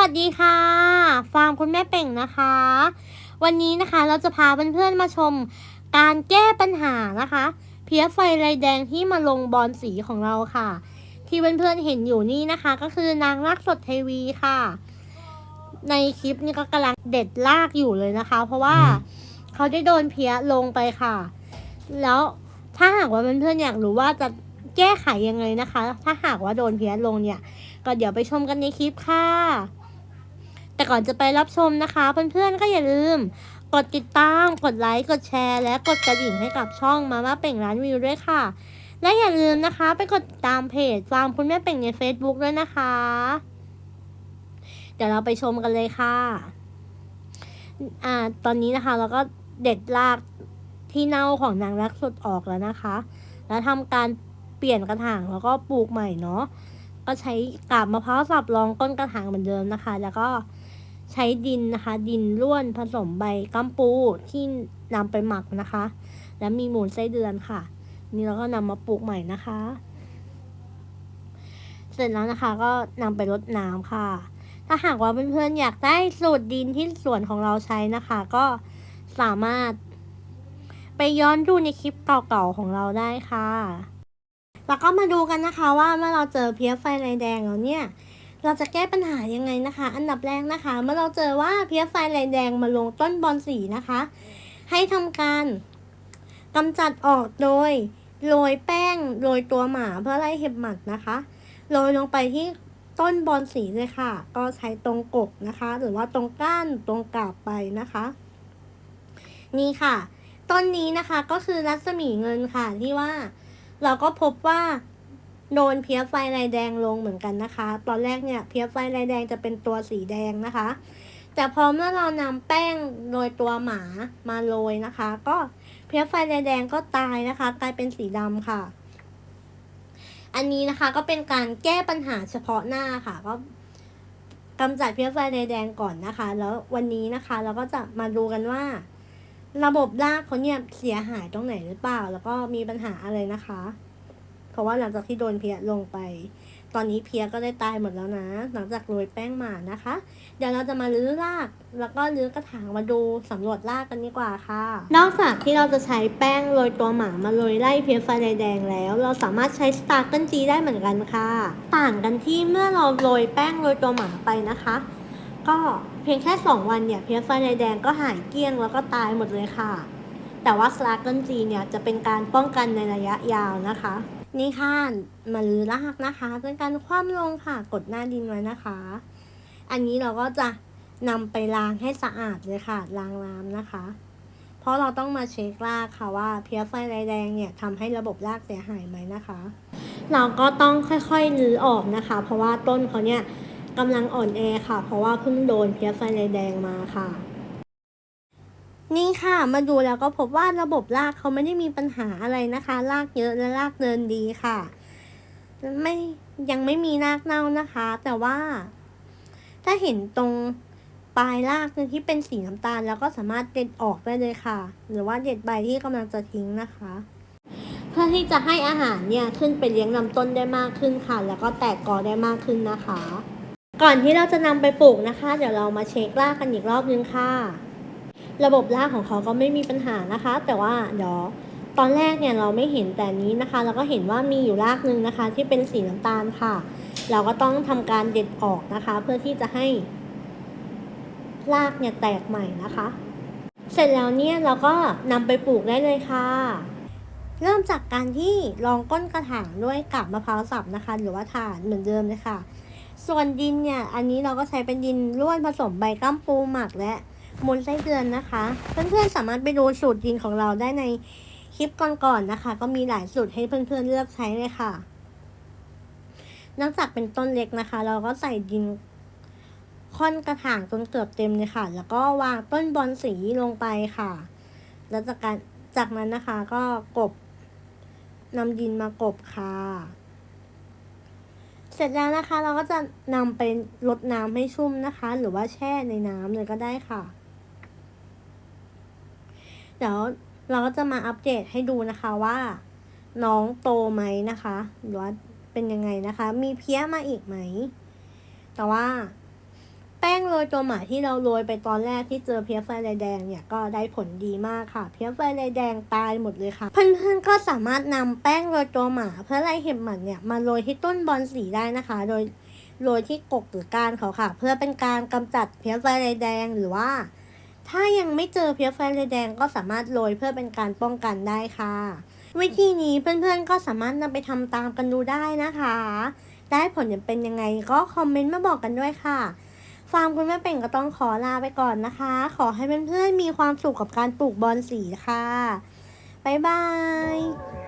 วัสดีค่ะ ฟาร์มคุณแม่เป่งนะคะ วันนี้นะคะเราจะพาเพื่อนๆมาชม การแก้ปัญหานะคะ เพี้ยไฟลายแดงที่มาลงบอลสีของเราค่ะ ที่เพื่อนๆเห็นอยู่นี่นะคะ ก็คือนางรักสดเทวีค่ะ ในคลิปนี้ก็กำลังเด็ดลากอยู่เลยนะคะ เพราะว่าเขาได้โดนเพี้ยลงไปค่ะ แล้วถ้าหากว่าเพื่อนๆอยากรู้ว่าจะแก้ไขยังไงนะคะ ถ้าหากว่าโดนเพี้ยลงเนี่ย ก็เดี๋ยวไปชมกันในคลิปค่ะ แต่ก่อนจะไปรับชมนะคะเพื่อนๆก็อย่าลืม กดติดตาม กดไลค์กดแชร์ และกดกระดิ่งให้กับช่องมาม่าเป่งร้านวิวด้วยค่ะ และอย่าลืมนะคะ ไปกดตามเพจฟาร์มคุณแม่เป่งใน Facebook ด้วยนะคะ เดี๋ยวเราไปชมกันเลยค่ะอ่าตอนนี้นะคะเราก็เด็ดรากที่เน่าของนางรักสดออกแล้วนะคะ แล้วทำการเปลี่ยนกระถางแล้วก็ปลูกใหม่เนาะก็ใช้กาบมะพร้าวสับรองต้นกระถางเหมือนเดิมนะคะ แล้วก็ ใช้ดินนะคะ ดินร่วนผสมใบกัมปูที่นำไปหมักนะคะ และมีมูลไส้เดือนค่ะ นี่เราก็นำมาปลูกใหม่นะคะ เสร็จแล้วนะคะก็นำไปรดน้ำค่ะ ถ้าหากว่าเพื่อนๆอยากได้สูตรดินที่สวนของเราใช้นะคะ ก็สามารถ ไปย้อนดูในคลิปเก่าๆของเราได้ค่ะแล้วก็มาดูกันนะคะว่าเมื่อเราเจอเพี้ยไฟลายแดงแล้วเนี่ย เราจะแก้ปัญหายังไงนะคะ อันดับแรกนะคะ เมื่อเราเจอว่าเพี้ยไฟลายแดงมาลงต้นบอนสีนะคะ ให้ทำการกำจัดออกโดยโรยแป้งโรยตัวหมาเพื่อไล่เห็บหมัดนะคะโรยลงไปที่ต้นบอนสีเลยค่ะ ก็ใช้ตรงกกนะคะ หรือว่าตรงก้านตรงกาบไปนะคะ นี่ค่ะ ต้นนี้นะคะก็คือรัศมีเงินค่ะที่ว่า เราก็พบว่า โดนเพี้ยไฟลายแดงลงเหมือนกันนะคะ ตอนแรกเนี่ยเพี้ยไฟลายแดงจะเป็นตัวสีแดงนะคะ แต่พอเมื่อเรานำแป้งโรยตัวหมามาโรยนะคะ ก็เพี้ยไฟลายแดงก็ตายนะคะ กลายเป็นสีดำค่ะ อันนี้นะคะก็เป็นการแก้ปัญหาเฉพาะหน้าค่ะก็กำจัดเพี้ยไฟลายแดงก่อนนะคะ แล้ววันนี้นะคะเราก็จะมาดูกันว่า ระบบรากเขาเนี่ยเสียหายตรงไหนหรือเปล่า แล้วก็มีปัญหาอะไรนะคะ เพราะว่าหลังจากที่โดนเพียลงไป ตอนนี้เพียก็ได้ตายหมดแล้วนะ หลังจากโรยแป้งหมานะคะ เดี๋ยวเราจะมาลื้อราก แล้วก็ลื้อกระถางมาดูสำรวจรากกันดีกว่าค่ะ นอกจากที่เราจะใช้แป้งโรยตัวหมามาโรยไล่เพียไฟแดงแล้ว เราสามารถใช้สตาร์เกิลจีได้เหมือนกันค่ะ ต่างกันที่เมื่อเราโรยแป้งโรยตัวหมาไปนะคะ ก็เพียงแค่ 2 วันเนี่ยเพียไฟแดงก็หายเกลี้ยงแล้วก็ตายหมดเลยค่ะแต่ว่าสลาเกิลจีเนี่ยจะเป็นการป้องกันในระยะยาวนะคะ นี่ค่ะมาลือรากนะคะเป็นการคว่ำลงค่ะ กดหน้าดินไว้นะคะ อันนี้เราก็จะนำไปล้างให้สะอาดเลยค่ะ ล้างน้ำนะคะ เพราะเราต้องมาเช็ครากค่ะว่าเพี้ยไฟแดงเนี่ยทำให้ระบบรากเสียหายไหมนะคะ เราก็ต้องค่อยๆรื้อออกนะคะ เพราะว่าต้นเขาเนี่ยกำลังอ่อนแอค่ะ เพราะว่าเพิ่งโดนเพี้ยไฟแดงมาค่ะ นี่ค่ะมาดูแล้วก็พบว่าระบบรากเขาไม่ได้มีปัญหาอะไรนะคะรากเยอะและรากเดินดีค่ะ ไม่ยังไม่มีรากเน่านะคะ แต่ว่า ถ้าเห็นตรงปลายรากที่เป็นสีน้ำตาล แล้วก็สามารถเด็ดออกได้เลยค่ะ หรือว่าเด็ดใบที่กำลังจะทิ้งนะคะ เพื่อที่จะให้อาหารเนี่ยขึ้นไปเลี้ยงลำต้นได้มากขึ้นค่ะ แล้วก็แตกกอได้มากขึ้นนะคะ ก่อนที่เราจะนำไปปลูกนะคะ เดี๋ยวเรามาเช็ครากกันอีกรอบนึงค่ะ ระบบรากของเขาก็ไม่มีปัญหานะคะ แต่ว่าเดี๋ยวตอนแรกเนี่ยเราไม่เห็นแต่นี้นะคะ เราก็เห็นว่ามีอยู่รากหนึ่งนะคะ ที่เป็นสีน้ำตาลค่ะ เราก็ต้องทำการเด็ดออกนะคะ เพื่อที่จะให้รากเนี่ยแตกใหม่นะคะ เสร็จแล้วเนี่ยเราก็นำไปปลูกได้เลยค่ะ เริ่มจากการที่รองก้นกระถางด้วยกับมะพร้าวสับนะคะ หรือว่าถ่านเหมือนเดิมเลยค่ะ ส่วนดินเนี่ยอันนี้เราก็ใช้เป็นดินร่วนผสมใบกัมปูหมักและ มูลไส้เดือนนะคะ เพื่อนๆสามารถไปดูสูตรดินของเราได้ในคลิปก่อนๆนะคะ ก็มีหลายสูตรให้เพื่อนๆเลือกใช้เลยค่ะนอกจากเป็นต้นเล็กนะคะ เราก็ใส่ดินค่อนกระถางจนเกือบเต็มเลยค่ะ แล้วก็วางต้นบอลสีลงไปค่ะ แล้วจากการจากนั้นนะคะก็กบนำดินมากบค่ะ เสร็จแล้วนะคะ เราก็จะนำไปรดน้ำให้ชุ่มนะคะ หรือว่าแช่ในน้ำเลยก็ได้ค่ะ เดี๋ยวเราก็จะมาอัปเดตให้ดูนะคะว่า น้องโตไหมนะคะหรือว่าเป็นยังไงนะคะ มีเพี้ยมาอีกไหม แต่ว่า แป้งโรยตัวหมาที่เราโรยไปตอนแรกที่เจอเพี้ยไฟลายแดงเนี่ยก็ได้ผลดีมากค่ะ เพี้ยไฟลายแดงตายหมดเลยค่ะ เพื่อนๆก็สามารถนำแป้งโรยตัวหมาเพื่อไล่เห็บหมัดเนี่ยมาโรยที่ต้นบอลสีได้นะคะ โดยโรยที่กกหรือก้านเขาค่ะ เพื่อเป็นการกำจัดเพี้ยไฟลายแดงหรือว่า ถ้ายังไม่เจอเพี้ยไฟลยแดงก็สามารถโรยเพื่อเป็นการป้องกันได้ค่ะ วิธีนี้เพื่อนๆก็สามารถนำไปทำตามกันดูได้นะคะ ได้ผลเป็นยังไงก็คอมเมนต์มาบอกกันด้วยค่ะฟาร์มคุณแม่เป่งก็ต้องขอลาไปก่อนนะคะ ขอให้เพื่อนๆมีความสุขกับการปลูกบอลสีค่ะ บ๊ายบาย